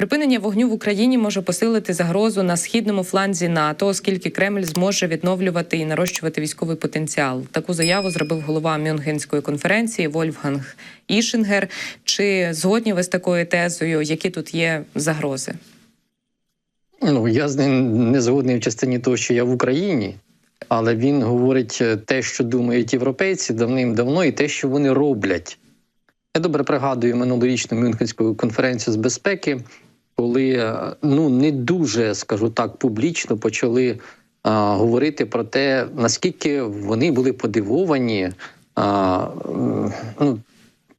Припинення вогню в Україні може посилити загрозу на східному фланзі НАТО, оскільки Кремль зможе відновлювати і нарощувати військовий потенціал. Таку заяву зробив голова Мюнхенської конференції Вольфганг Ішингер. Чи згодні ви з такою тезою? Які тут є загрози? Ну я з ним не згодний в частині того, що я в Україні, але він говорить е, те, що думають європейці давним-давно, і те, що вони роблять. Я добре пригадую минулорічну Мюнхенську конференцію з безпеки, коли е, ну не дуже, скажу так, публічно почали а, говорити про те, наскільки вони були подивовані. А, ну,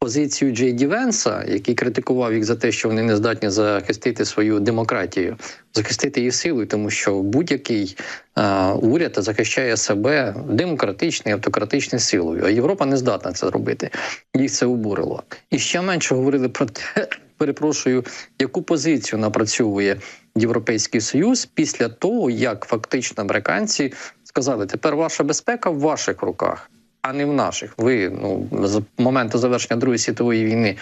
Позицію Джей Ді Венса, який критикував їх за те, що вони не здатні захистити свою демократію, захистити її силою, тому що будь-який е, уряд захищає себе демократичною, автократичною силою, а Європа не здатна це зробити. Їх це обурило. І ще менше говорили про те, перепрошую, яку позицію напрацьовує Європейський Союз після того, як фактично американці сказали, тепер ваша безпека в ваших руках а не в наших. Ви ну з моменту завершення Другої світової війни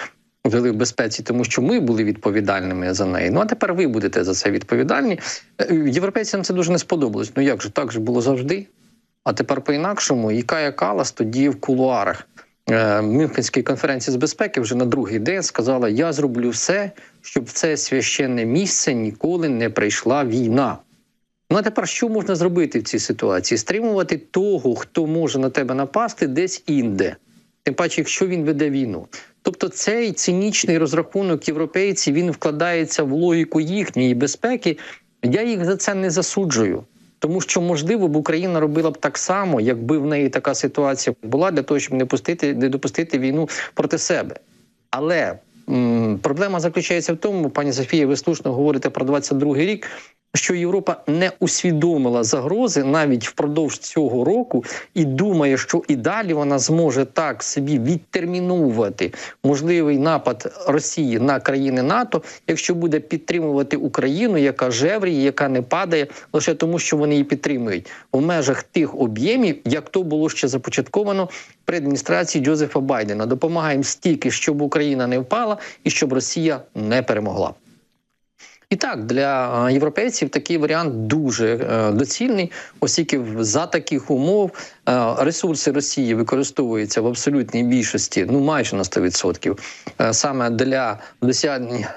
жили в безпеці, тому що ми були відповідальними за неї. Ну а тепер ви будете за це відповідальні. Е, Європейцям це дуже не сподобалось. Ну як же так же було завжди? А тепер по-інакшому, і Кая Калас тоді в кулуарах е, Мюнхенської конференції з безпеки вже на другий день сказала: Я зроблю все, щоб в це священне місце ніколи не прийшла війна. Ну а тепер що можна зробити в цій ситуації? Стримувати того, хто може на тебе напасти, десь інде. Тим паче, якщо він веде війну. Тобто цей цинічний розрахунок європейців він вкладається в логіку їхньої безпеки. Я їх за це не засуджую. Тому що, можливо, б Україна робила б так само, якби в неї така ситуація була для того, щоб не пустити, не допустити війну проти себе. Але м, проблема заключається в тому, пані Софія, ви слушно говорите про 22-й рік що Європа не усвідомила загрози навіть впродовж цього року, і думає, що і далі вона зможе так собі відтерміновувати можливий напад Росії на країни НАТО, якщо буде підтримувати Україну, яка жевріє, яка не падає, лише тому, що вони її підтримують в межах тих об'ємів, як то було ще започатковано при адміністрації Джозефа Байдена. Допомагаємо стільки, щоб Україна не впала і щоб Росія не перемогла. І так для європейців такий варіант дуже е, доцільний, оскільки за таких умов е, ресурси Росії використовуються в абсолютній більшості, ну майже на 100%, е, саме для досягнення.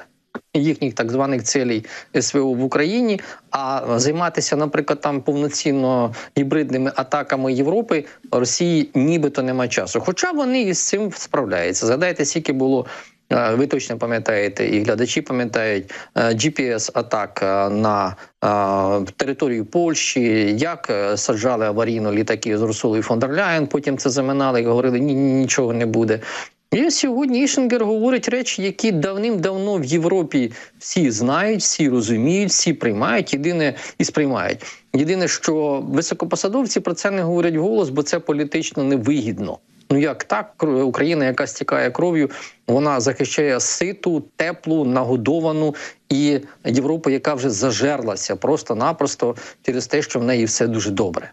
Їхніх так званих целей СВО в Україні, а займатися, наприклад, там повноцінно гібридними атаками Європи Росії нібито немає часу. Хоча вони із цим справляються. Згадайте, скільки було ви точно пам'ятаєте, і глядачі пам'ятають gps атак на е, територію Польщі, як е, саджали аварійно літаки з Урсулою фон дер Ляєн, Потім це заминали і говорили, ні, нічого не буде. І сьогодні Ішингер говорить речі, які давним-давно в Європі всі знають, всі розуміють, всі приймають. Єдине і сприймають. Єдине, що високопосадовці про це не говорять голос, бо це політично невигідно. Ну як так, Україна, яка стікає кров'ю, вона захищає ситу, теплу, нагодовану і Європу, яка вже зажерлася просто-напросто через те, що в неї все дуже добре.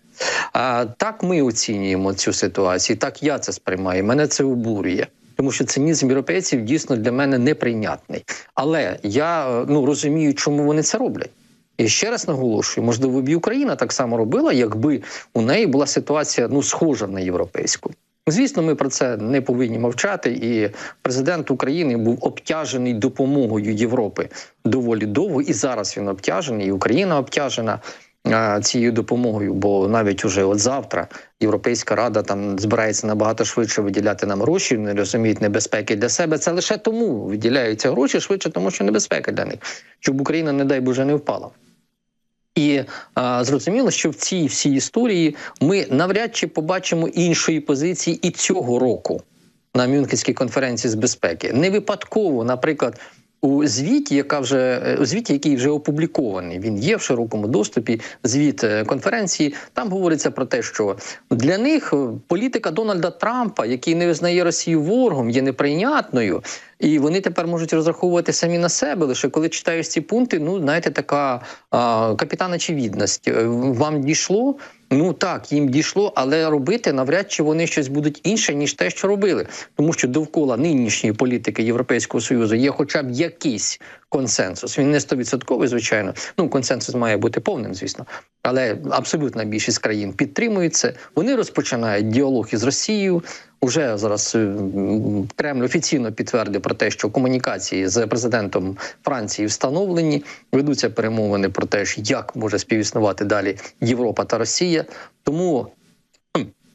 А так ми оцінюємо цю ситуацію. Так я це сприймаю. Мене це обурює. Тому що цинізм європейців дійсно для мене неприйнятний. Але я ну розумію, чому вони це роблять. І ще раз наголошую, можливо, б і Україна так само робила, якби у неї була ситуація ну схожа на європейську. Звісно, ми про це не повинні мовчати, і президент України був обтяжений допомогою Європи доволі довго, і зараз він обтяжений, і Україна обтяжена. Цією допомогою, бо навіть уже от завтра Європейська рада там збирається набагато швидше виділяти нам гроші, не розуміють небезпеки для себе. Це лише тому виділяються гроші швидше, тому що небезпека для них, щоб Україна, не дай Боже, не впала. І а, зрозуміло, що в цій всій історії ми навряд чи побачимо іншої позиції і цього року на Мюнхенській конференції з безпеки. Не випадково, наприклад, у звіті, яка вже у звіті, який вже опублікований, він є в широкому доступі. Звіт е, конференції. Там говориться про те, що для них політика Дональда Трампа, який не визнає Росію ворогом, є неприйнятною, і вони тепер можуть розраховувати самі на себе. Лише коли читаєш ці пункти, ну знаєте, така а, капітан очевидність. Вам дійшло. Ну так, їм дійшло, але робити навряд чи вони щось будуть інше, ніж те, що робили. Тому що довкола нинішньої політики Європейського Союзу є хоча б якийсь консенсус. Він не стовідсотковий, звичайно. Ну, консенсус має бути повним, звісно. Але абсолютна більшість країн підтримують це. Вони розпочинають діалог із Росією. Уже зараз е, Кремль офіційно підтвердив про те, що комунікації з президентом Франції встановлені. Ведуться перемовини про те, як може співіснувати далі Європа та Росія. Тому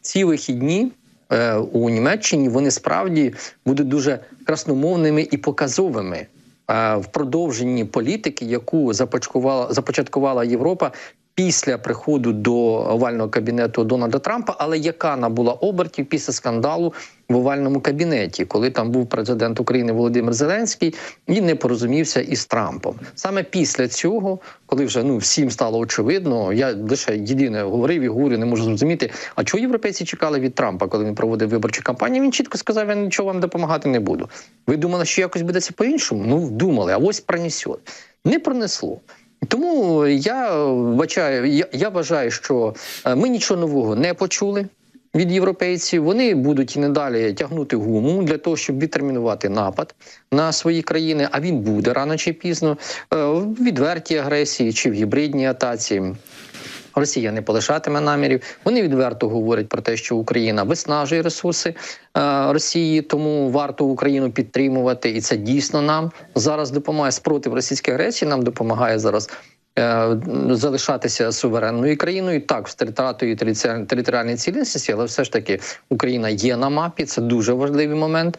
ці вихідні е, у Німеччині вони справді будуть дуже красномовними і показовими е, в продовженні політики, яку започаткувала Європа. Після приходу до овального кабінету Дональда Трампа, але яка набула обертів після скандалу в овальному кабінеті, коли там був президент України Володимир Зеленський і не порозумівся із Трампом. Саме після цього, коли вже ну всім стало очевидно, я лише єдине говорив і говорю, не можу зрозуміти. А чого європейці чекали від Трампа, коли він проводив виборчу кампанію? Він чітко сказав: я нічого вам допомагати не буду. Ви думали, що якось буде це по-іншому? Ну думали, а ось пронесет. Не пронесло. Тому я вважаю, я, я вважаю, що е, ми нічого нового не почули від європейців. Вони будуть і надалі тягнути гуму для того, щоб відтермінувати напад на свої країни. А він буде рано чи пізно е, в відвертій агресії чи в гібридній атаці. Росія не полишатиме намірів. Вони відверто говорять про те, що Україна виснажує ресурси е, Росії, тому варто Україну підтримувати, і це дійсно нам зараз допомагає спротив російської агресії. Нам допомагає зараз. е, Залишатися суверенною країною так з територією територіальної цілісності, але все ж таки Україна є на мапі. Це дуже важливий момент.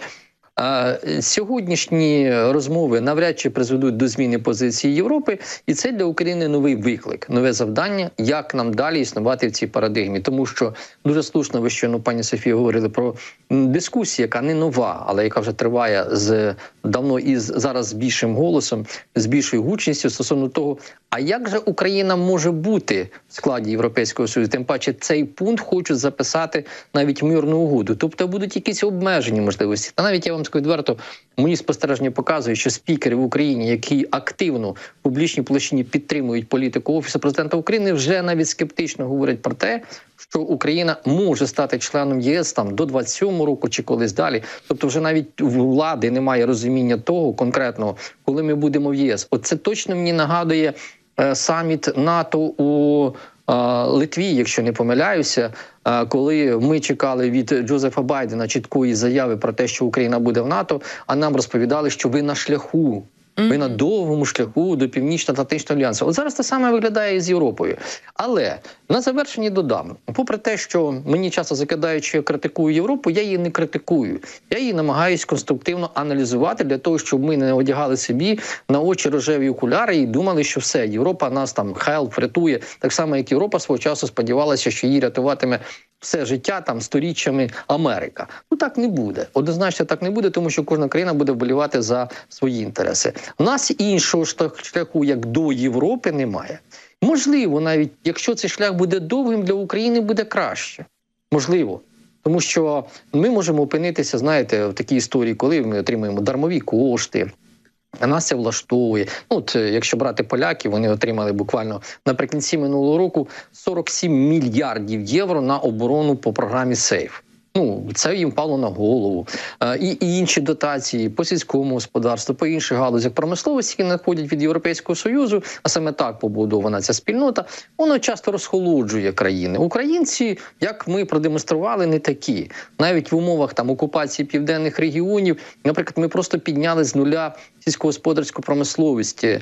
Е, Сьогоднішні розмови навряд чи призведуть до зміни позиції Європи, і це для України новий виклик, нове завдання, як нам далі існувати в цій парадигмі. Тому що дуже слушно ви щойно, пані Софія, говорили про дискусію, яка не нова, але яка вже триває з давно і зараз з більшим голосом, з більшою гучністю стосовно того, а як же Україна може бути в складі Європейського Союзу? Тим паче цей пункт хочуть записати навіть мирну угоду. Тобто будуть якісь обмежені можливості. Та навіть я вам скажу відверто, мої спостереження показують, що спікери в Україні, які активно в публічній площині підтримують політику офісу президента України, вже навіть скептично говорять про те, що Україна може стати членом ЄС там до 27 року чи колись далі. Тобто, вже навіть у влади немає розуміння того конкретного, коли ми будемо в ЄС. От це точно мені нагадує е, саміт НАТО у е, Литві, якщо не помиляюся, е, коли ми чекали від Джозефа Байдена чіткої заяви про те, що Україна буде в НАТО, а нам розповідали, що ви на шляху. Ви на довгому шляху до північно-атлантичного альянсу. От зараз те саме виглядає і з Європою. Але на завершенні додам, попри те, що мені часто закидають, що я критикую Європу, я її не критикую. Я її намагаюсь конструктивно аналізувати для того, щоб ми не одягали собі на очі рожеві окуляри і думали, що все, Європа нас там хелп врятує. Так само, як Європа свого часу сподівалася, що її рятуватиме все життя там сторіччями Америка. Ну так не буде. Однозначно так не буде, тому що кожна країна буде вболівати за свої інтереси. У нас іншого шляху, як до Європи, немає. Можливо, навіть якщо цей шлях буде довгим, для України буде краще. Можливо. Тому що ми можемо опинитися, знаєте, в такій історії, коли ми отримуємо дармові кошти. А це влаштовує. Ну, от, е, якщо брати поляків, вони отримали буквально наприкінці минулого року 47 мільярдів євро на оборону по програмі Сейф. Ну, це їм пало на голову. Е, І, і інші дотації по сільському господарству, по інших галузях промисловості, які надходять від Європейського Союзу, а саме так побудована ця спільнота, воно часто розхолоджує країни. Українці, як ми продемонстрували, не такі. Навіть в умовах там окупації південних регіонів, наприклад, ми просто підняли з нуля сільськогосподарську промисловість. Е,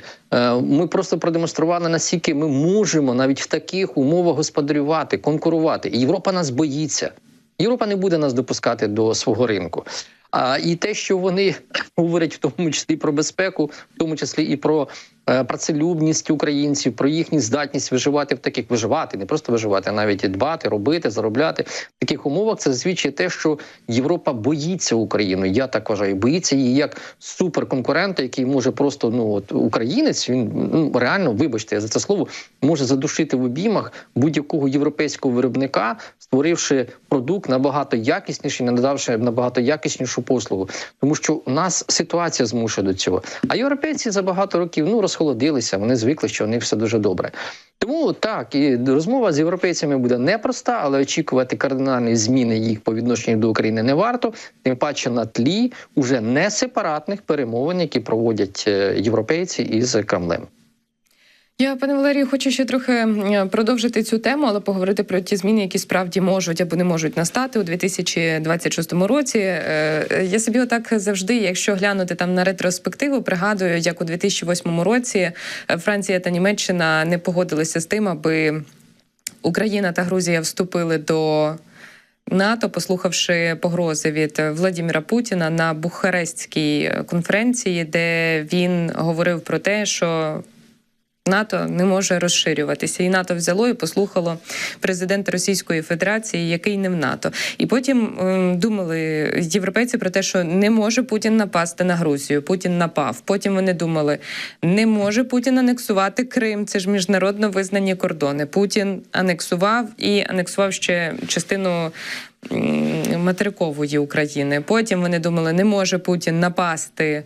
Ми просто продемонстрували наскільки ми можемо навіть в таких умовах господарювати, конкурувати. І Європа нас боїться. Європа не буде нас допускати до свого ринку. А і те, що вони говорять, в тому числі про безпеку, в тому числі і про працелюбність українців, про їхню здатність виживати в таких виживати, не просто виживати, а навіть і дбати, робити, заробляти в таких умовах. Це свідчить те, що Європа боїться Україну. Я так вважаю, боїться її як суперконкурента, який може просто ну от українець. Він ну реально, вибачте, я за це слово може задушити в обіймах будь-якого європейського виробника, створивши продукт набагато якісніший, надавши набагато якіснішу послугу, тому що у нас ситуація змушує до цього. А європейці за багато років ну розхолодилися, вони звикли, що у них все дуже добре. Тому так, і розмова з європейцями буде непроста, але очікувати кардинальні зміни їх по відношенню до України не варто. Тим паче на тлі уже не сепаратних перемовин, які проводять е, європейці із Кремлем. Я, пане Валерію, хочу ще трохи е, продовжити цю тему, але поговорити про ті зміни, які справді можуть або не можуть настати у 2026 році. Е, Я собі отак завжди, якщо глянути там на ретроспективу, пригадую, як у 2008 році е, Франція та Німеччина не погодилися з тим, аби Україна та Грузія вступили до. НАТО, послухавши погрози від Владіміра Путіна на Бухарестській конференції, де він говорив про те, що НАТО не може розширюватися, і НАТО взяло і послухало президента Російської Федерації, який не в НАТО. І потім ем, думали європейці про те, що не може Путін напасти на Грузію. Путін напав. Потім вони думали, не може Путін анексувати Крим. Це ж міжнародно визнані кордони. Путін анексував і анексував ще частину. Материкової України. Потім вони думали, не може Путін напасти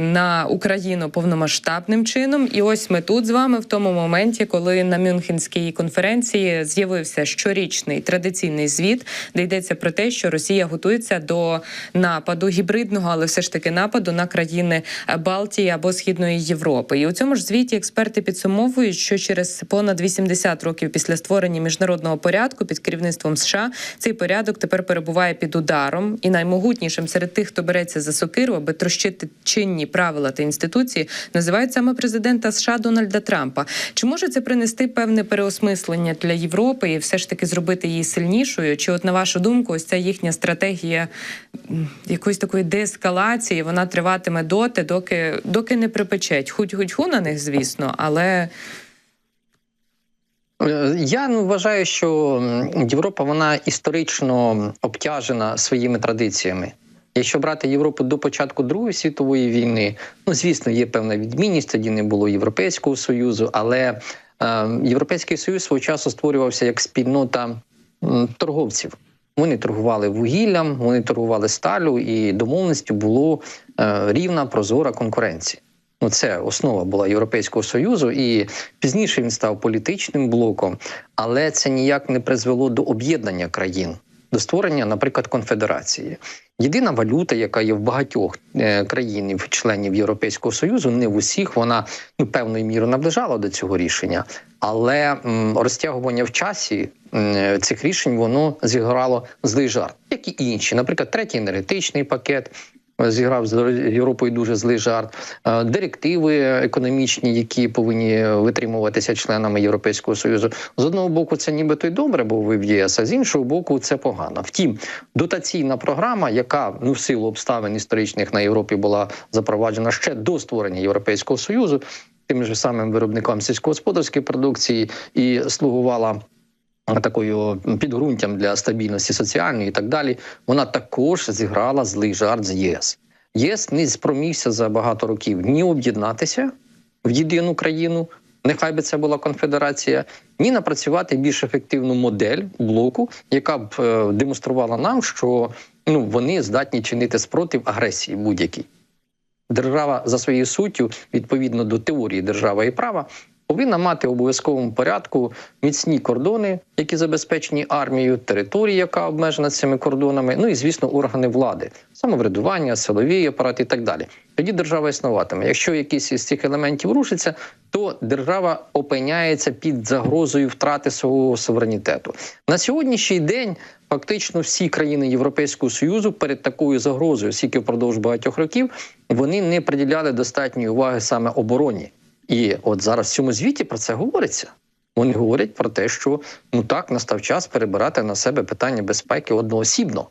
на Україну повномасштабним чином. І ось ми тут з вами в тому моменті, коли на Мюнхенській конференції з'явився щорічний традиційний звіт, де йдеться про те, що Росія готується до нападу гібридного, але все ж таки нападу на країни Балтії або Східної Європи. І у цьому ж звіті експерти підсумовують, що через понад 80 років після створення міжнародного порядку під керівництвом США цей порядок тепер перебуває під ударом, і наймогутнішим серед тих, хто береться за сокиру, аби трощити чинні правила та інституції, називають саме президента США Дональда Трампа. Чи може це принести певне переосмислення для Європи і все ж таки зробити її сильнішою? Чи, от на вашу думку, ось ця їхня стратегія якоїсь такої деескалації, вона триватиме доти, доки, доки не припечеть? Хуть-хуть-ху на них, звісно, але Е, Я ну, вважаю, що Європа вона історично обтяжена своїми традиціями. Якщо брати Європу до початку Другої світової війни, ну звісно, є певна відмінність. Тоді не було Європейського союзу, але е, Європейський союз свого часу створювався як спільнота торговців. Вони торгували вугіллям, вони торгували сталю, і домовленістю було е, рівна прозора конкуренція. Ну, це основа була Європейського союзу, і пізніше він став політичним блоком, але це ніяк не призвело до об'єднання країн, до створення, наприклад, конфедерації. Єдина валюта, яка є в багатьох е, країн, членів Європейського союзу, не в усіх вона ну певною мірою наближала до цього рішення, але м, розтягування в часі м, цих рішень воно зіграло злий жарт, як і інші, наприклад, третій енергетичний пакет зіграв з Європою дуже злий жарт. Е, Директиви економічні, які повинні витримуватися членами Європейського союзу. З одного боку, це нібито й добре, бо ви в ЄС, а з іншого боку, це погано. Втім, дотаційна програма, яка ну в силу обставин історичних на Європі була запроваджена ще до створення Європейського союзу, тим же самим виробникам сільськогосподарської продукції і слугувала такою підґрунтям для стабільності соціальної і так далі, вона також зіграла злий жарт з ЄС. ЄС не спромігся за багато років ні об'єднатися в єдину країну, нехай би це була конфедерація, ні напрацювати більш ефективну модель блоку, яка б е, демонструвала нам, що ну вони здатні чинити спротив агресії будь-якій. Держава за своєю суттю, відповідно до теорії держава і права, повинна мати в обов'язковому порядку міцні кордони, які забезпечені армією, територія, яка обмежена цими кордонами, ну і звісно, органи влади, самоврядування, силові апарати і так далі. Тоді держава існуватиме. Якщо якийсь із цих елементів рушиться, то держава опиняється під загрозою втрати свого суверенітету. На сьогоднішній день фактично всі країни Європейського союзу перед такою загрозою, скільки впродовж багатьох років, вони не приділяли достатньої уваги саме обороні. І от зараз в цьому звіті про це говориться. Вони говорять про те, що ну так настав час перебирати на себе питання безпеки одноосібно.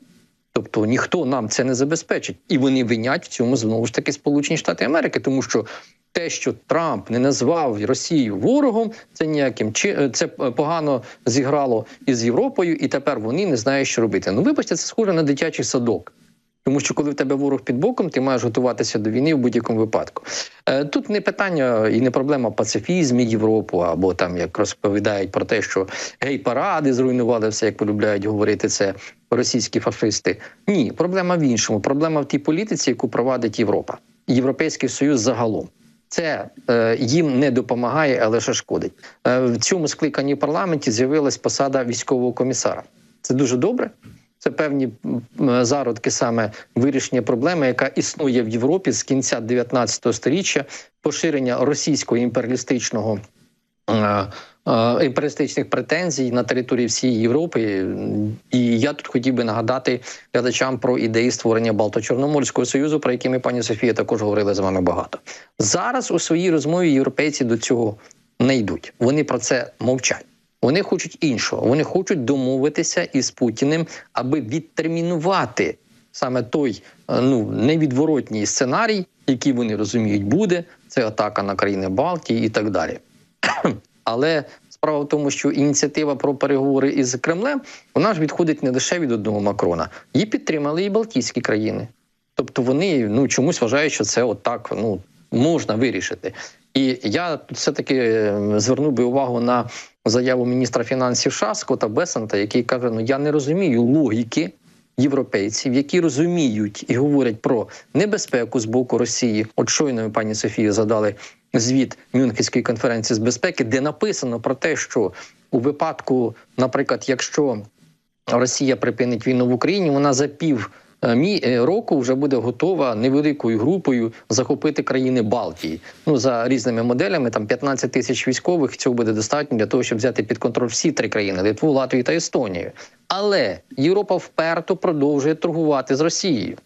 Тобто ніхто нам це не забезпечить, і вони винять в цьому знову ж таки Сполучені Штати Америки, тому що те, що Трамп не назвав Росію ворогом, це ніяким чи це погано зіграло із Європою, і тепер вони не знають, що робити. Ну, вибачте, це схоже на дитячий садок. Тому що коли в тебе ворог під боком, ти маєш готуватися до війни в будь-якому випадку. Е, Тут не питання і не проблема пацифізму Європу, або там як розповідають про те, що гей-паради зруйнували все, як полюбляють говорити це російські фашисти. Ні, проблема в іншому. Проблема в тій політиці, яку провадить Європа, Європейський Союз загалом. Це е, їм не допомагає, а лише шкодить. Е, в цьому скликанні парламенті з'явилась посада військового комісара. Це дуже добре. Це певні зародки саме вирішення проблеми, яка існує в Європі з кінця 19 століття, поширення російського імперіалістичного е, е, претензій на території всієї Європи. І я тут хотів би нагадати глядачам про ідеї створення Балто-Чорноморського союзу, про які ми, пані Софія, також говорили з вами багато. Зараз у своїй розмові європейці до цього не йдуть. Вони про це мовчать. Вони хочуть іншого. Вони хочуть домовитися із Путіним, аби відтермінувати саме той е, ну невідворотній сценарій, який вони розуміють, буде це атака на країни Балтії і так далі. Але справа в тому, що ініціатива про переговори із Кремлем вона ж відходить не лише від одного Макрона. Її підтримали і Балтійські країни. Тобто вони ну чомусь вважають, що це отак ну можна вирішити. І я тут все-таки е, звернув би увагу на заяву міністра фінансів США Скотта Бесанта, який каже: Ну я не розумію логіки європейців, які розуміють і говорять про небезпеку з боку Росії. От щойно ми, пані Софії задали звіт Мюнхенської конференції з безпеки, де написано про те, що у випадку, наприклад, якщо Росія припинить війну в Україні, вона за пів року вже буде готова невеликою групою захопити країни Балтії. Ну за різними моделями, там 15 тисяч військових. Цього буде достатньо для того, щоб взяти під контроль всі три країни Литву, Латвію та Естонію. Але Європа вперто продовжує торгувати з Росією.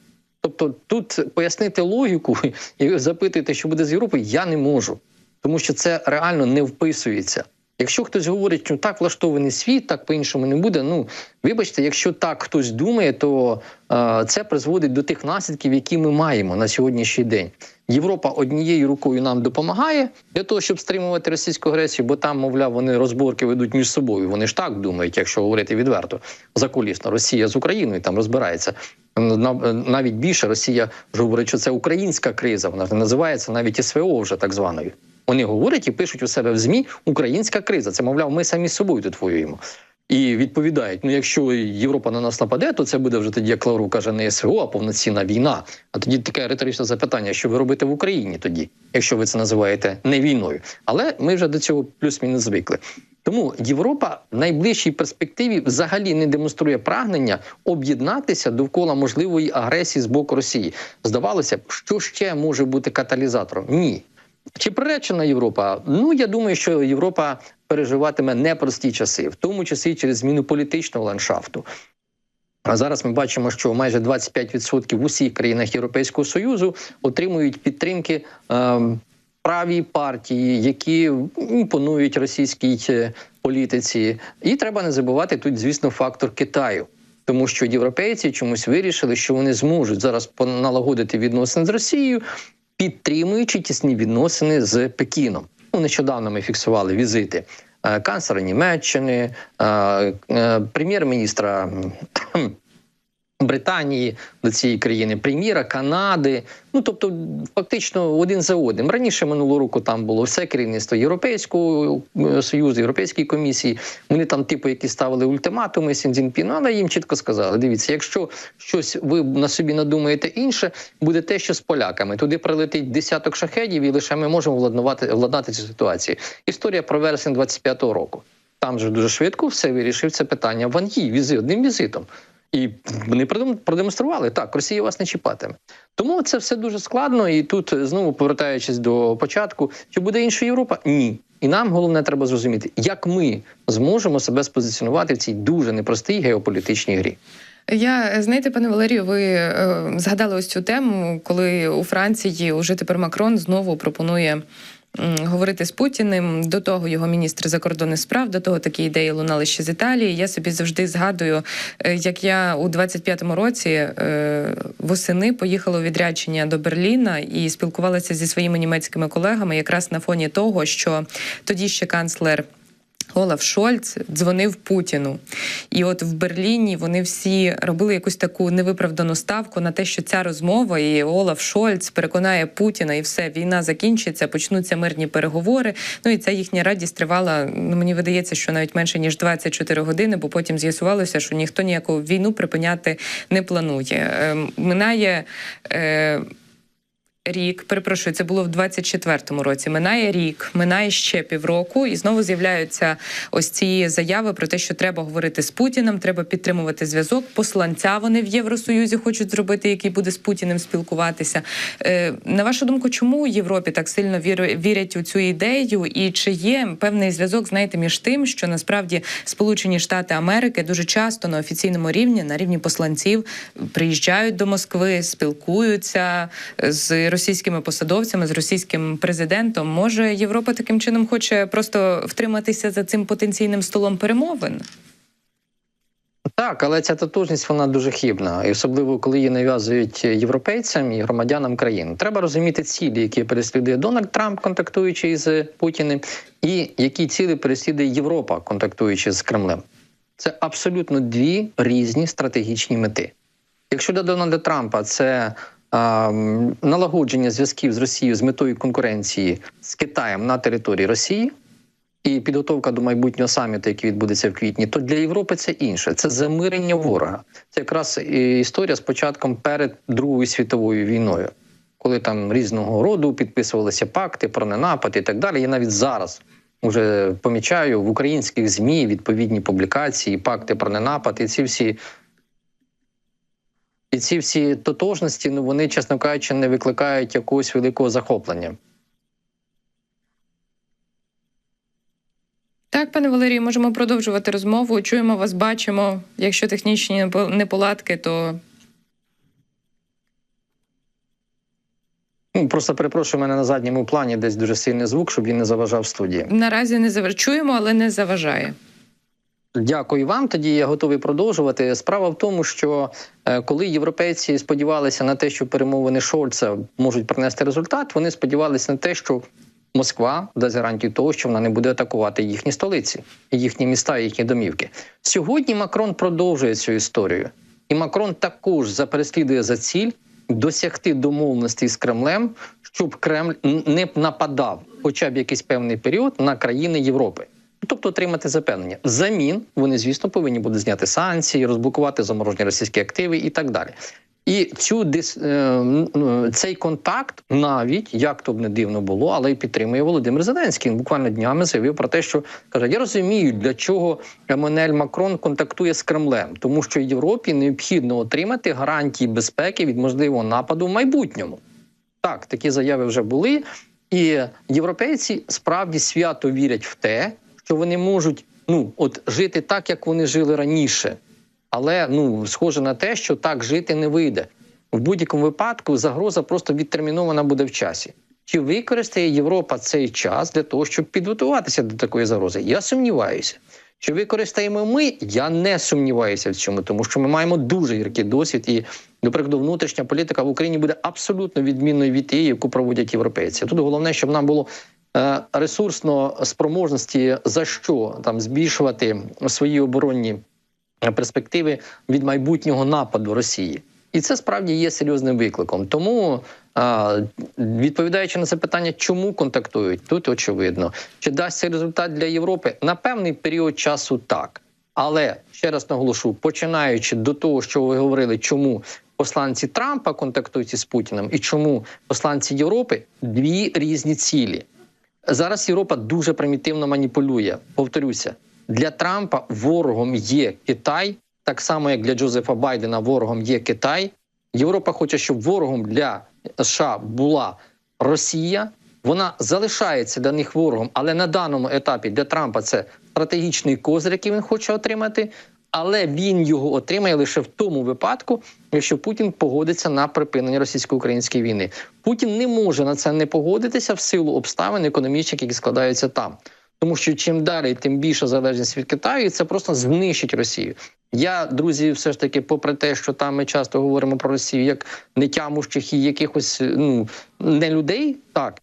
Тобто, тут пояснити логіку і запитати, що буде з Європою, я не можу, тому що це реально не вписується. Якщо хтось говорить, що так влаштований світ, так по-іншому не буде. Ну вибачте, якщо так хтось думає, то е, це призводить до тих наслідків, які ми маємо на сьогоднішній день. Європа однією рукою нам допомагає для того, щоб стримувати російську агресію, бо там, мовляв, вони розборки ведуть між собою. Вони ж так думають, якщо говорити відверто закулісно. Росія з Україною там розбирається. Нав- Навіть більше Росія вже говорить, що це українська криза. Вона ж не називається навіть СВО вже так званою. Вони говорять і пишуть у себе в змі українська криза. Це мовляв, ми самі з собою тут воюємо. І відповідають: ну, якщо Європа на нас нападе, то це буде вже тоді, як Лавров каже, не СВО, а повноцінна війна. А тоді таке риторичне запитання: що ви робите в Україні тоді, якщо ви це називаєте не війною? Але ми вже до цього плюс-мінус звикли. Тому Європа в найближчій перспективі взагалі не демонструє прагнення об'єднатися довкола можливої агресії з боку Росії. Здавалося б, що ще може бути каталізатором? Ні. Чи приречена Європа? Ну я думаю, що Європа переживатиме непрості часи, в тому числі через зміну політичного ландшафту. А зараз ми бачимо, що майже 25% в усіх країнах Європейського Союзу отримують підтримки ем, правій партії, які імпонують російській е, політиці. І треба не забувати тут, звісно, фактор Китаю. Тому що європейці чомусь вирішили, що вони зможуть зараз налагодити відносини з Росією, підтримуючи тісні відносини з Пекіном. Ну, нещодавно ми фіксували візити е, канцлера Німеччини, е, е, прем'єр-міністра Британії до цієї країни, прем'єра Канади. Ну тобто, фактично один за одним. Раніше минулого року там було все керівництво Європейського е, союзу, Європейської комісії. Вони там, типу, які ставили ультиматуми Сінзінпіну, але їм чітко сказали: дивіться, якщо щось ви на собі надумаєте інше, буде те, що з поляками. Туди прилетить десяток шахедів, і лише ми можемо владнувати владнати цю ситуацію. Історія про вересень 25-го року. Там же дуже швидко все вирішив це питання Ван Ї, візи одним візитом. І вони продем- продемонстрували так, Росія вас не чіпатиме. Тому це все дуже складно. І тут знову повертаючись до початку, чи буде інша Європа? Ні. І нам головне треба зрозуміти, як ми зможемо себе спозиціонувати в цій дуже непростій геополітичній грі. Я знаєте, пане Валерію, ви е, згадали ось цю тему, коли у Франції уже тепер Макрон знову пропонує. Говорити з Путіним до того його міністр закордонних справ, до того такі ідеї лунали ще з Італії. Я собі завжди згадую, е, як я у 25-му році е, восени поїхала у відрядження до Берліна і спілкувалася зі своїми німецькими колегами, якраз на фоні того, що тоді ще канцлер. Олаф Шольц дзвонив Путіну, і от в Берліні вони всі робили якусь таку невиправдану ставку на те, що ця розмова і Олаф Шольц переконає Путіна, і все війна закінчиться, почнуться мирні переговори. Ну і ця їхня радість тривала. Ну мені видається, що навіть менше ніж 24 години, бо потім з'ясувалося, що ніхто ніяку війну припиняти не планує. Е, Минає. Е, рік. Перепрошую, це було в 24-му році. Минає рік, минає ще півроку, і знову з'являються ось ці заяви про те, що треба говорити з Путіним, треба підтримувати зв'язок. Посланця вони в Євросоюзі хочуть зробити, який буде з Путіним спілкуватися. Е, на вашу думку, чому у Європі так сильно вір- вірять у цю ідею? І чи є певний зв'язок, знаєте, між тим, що насправді Сполучені Штати Америки дуже часто на офіційному рівні, на рівні посланців, приїжджають до Москви, спілкуються з російськими посадовцями, з російським президентом? Може, Європа таким чином хоче просто втриматися за цим потенційним столом перемовин? Так, але ця тотожність вона дуже хибна, і особливо коли її нав'язують європейцям і громадянам країн. Треба розуміти цілі, які переслідує Дональд Трамп, контактуючи з Путіним, і які цілі переслідує Європа, контактуючи з Кремлем. Це абсолютно дві різні стратегічні мети. Якщо для Дональда Трампа це налагодження зв'язків з Росією з метою конкуренції з Китаєм на території Росії, і підготовка до майбутнього саміту, який відбудеться в квітні, то для Європи це інше. Це замирення ворога. Це якраз історія з початком перед Другою світовою війною, коли там різного роду підписувалися пакти про ненапад і так далі. Я навіть зараз вже помічаю в українських змі відповідні публікації, пакти про ненапад, і ці всі. І ці всі тотожності, ну вони, чесно кажучи, не викликають якогось великого захоплення. Так, пане Валерію, можемо продовжувати розмову. Чуємо вас, бачимо. Якщо технічні неполадки, то Ну, просто перепрошую, мене на задньому плані десь дуже сильний звук, щоб він не заважав студії. наразі не заваж... чуємо, але не заважає. Дякую вам. Тоді я готовий продовжувати. Справа в тому, що е, коли європейці сподівалися на те, що перемовини Шольца можуть принести результат, вони сподівалися на те, що Москва дасть гарантію того, що вона не буде атакувати їхні столиці, їхні міста, їхні домівки. Сьогодні Макрон продовжує цю історію, і Макрон також за- переслідує за ціль досягти домовленості з Кремлем, щоб Кремль не нападав, хоча б якийсь певний період на країни Європи. Тобто отримати запевнення. Взамін вони, звісно, повинні будуть зняти санкції, розблокувати заморожені російські активи і так далі. І цю дис, е, е, цей контакт навіть як то б не дивно було, але й підтримує Володимир Зеленський. Він буквально днями заявив про те, що каже: Я розумію, для чого Еммануель Макрон контактує з Кремлем, тому що Європі необхідно отримати гарантії безпеки від можливого нападу в майбутньому. Так, такі заяви вже були, і європейці справді свято вірять в те, що вони можуть ну от жити так, як вони жили раніше. Але ну схоже на те, що так жити не вийде. В будь-якому випадку загроза просто відтермінована буде в часі. Чи використає Європа цей час для того, щоб підготуватися до такої загрози? Я сумніваюся. Чи використаємо ми? Я не сумніваюся в цьому, тому що ми маємо дуже гіркий досвід, і до прикладу, внутрішня політика в Україні буде абсолютно відмінною від тієї, яку проводять європейці. Тут головне, щоб нам було ресурсно спроможності за що там збільшувати свої оборонні перспективи від майбутнього нападу Росії. І це справді є серйозним викликом. Тому, відповідаючи на це питання, чому контактують, тут очевидно. Чи дасть це результат для Європи? На певний період часу так. Але ще раз наголошу, починаючи до того, що ви говорили, чому посланці Трампа контактують із Путіним і чому посланці Європи дві різні цілі. Зараз Європа дуже примітивно маніпулює. Повторюся, для Трампа ворогом є Китай, так само як для Джозефа Байдена ворогом є Китай. Європа хоче, щоб ворогом для США була Росія. Вона залишається для них ворогом, але на даному етапі для Трампа це стратегічний козир, який він хоче отримати. Але він його отримає лише в тому випадку, якщо Путін погодиться на припинення російсько-української війни. Путін не може на це не погодитися в силу обставин економічних, які складаються там. Тому що чим далі, тим більша залежність від Китаю, і це просто знищить Росію. Я, друзі, все ж таки, попри те, що там ми часто говоримо про Росію як нетямущих і якихось ну не людей, так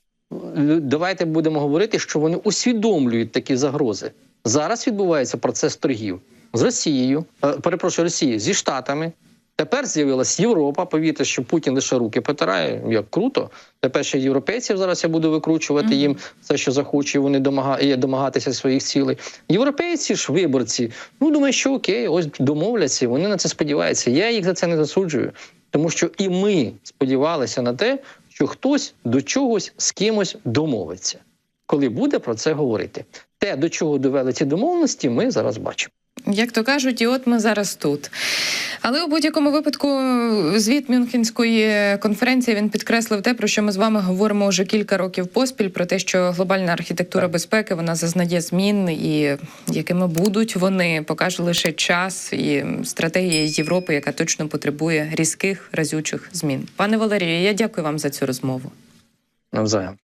давайте будемо говорити, що вони усвідомлюють такі загрози. Зараз відбувається процес торгів з Росією, е, перепрошую Росією зі Штатами. Тепер з'явилась Європа. Повірте, що Путін лише руки потирає. Як круто. Тепер ще європейців зараз я буду викручувати їм все, що захоче, вони домага... домагатися своїх цілей. Європейці ж виборці. Ну думаю, що окей, ось домовляться. Вони на це сподіваються. Я їх за це не засуджую, тому що і ми сподівалися на те, що хтось до чогось з кимось домовиться, коли буде про це говорити. Те, до чого довели ці домовленості, ми зараз бачимо. Як то кажуть, і от ми зараз тут. Але у будь-якому випадку звіт Мюнхенської конференції він підкреслив те, про що ми з вами говоримо вже кілька років поспіль, про те, що глобальна архітектура безпеки вона зазнає змін, і якими будуть вони покаже лише час і стратегія Європи, яка точно потребує різких разючих змін. Пане Валерію, я дякую вам за цю розмову. Навзаєм.